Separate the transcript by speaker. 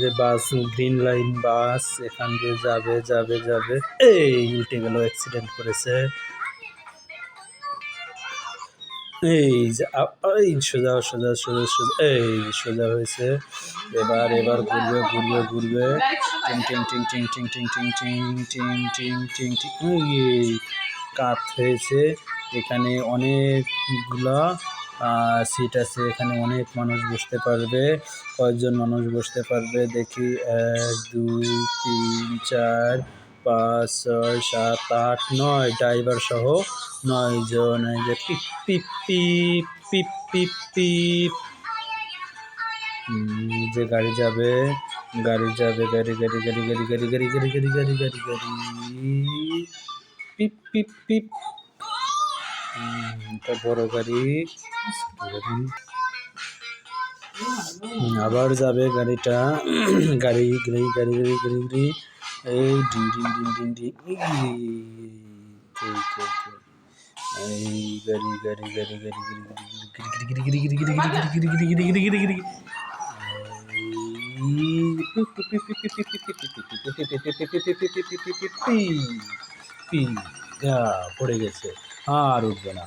Speaker 1: যে বাস green line বাস এখান দিয়ে যাবে যাবে যাবে এই উল্টে গেল অ্যাক্সিডেন্ট করেছে এই যে এই সোজা সোজা সোজা সোজা এই সোজা হয়েছে এবার এবার ঘুরবে ঘুরবে ঘুরবে টিং টিং টিং টিং টিং টিং টিং টিং টিং টিং টিং কাত হয়েছে এখানে অনেকগুলা আর সিট আছে এখানে অনেক মানুষ বসতে পারবে কয়েকজন মানুষ বসতে পারবে দেখি এক দুই তিন চার পাঁচ ছয় সাত আট নয় ড্রাইভার সহ নয় জন এই যে পিপ পিপ পিপ পিপ পিপ পিপ যে গাড়ি যাবে গাড়ি যাবে গাড়ি গাড়ি গাড়ি গাড়ি গাড়ি গাড়ি গাড়ি গাড়ি গাড়ি গাড়ি গাড়ি পিপ পিপ পিপ এটা বড় গাড়ি আবার যাবে গাড়িটা গাড়ি গাড়ি গাড়ি গাড়ি গাড়ি গাড়ি এই ডিম ডিম ডিম ডিম ডিম এই গাড়ি গাড়ি গাড়ি গাড়ি গাড়ি গাড়ি গাড়ি গাড়ি গাড়ি গাড়ি গাড়ি গাড়ি গাড়ি গাড়ি পড়ে গেছে আর উঠবে না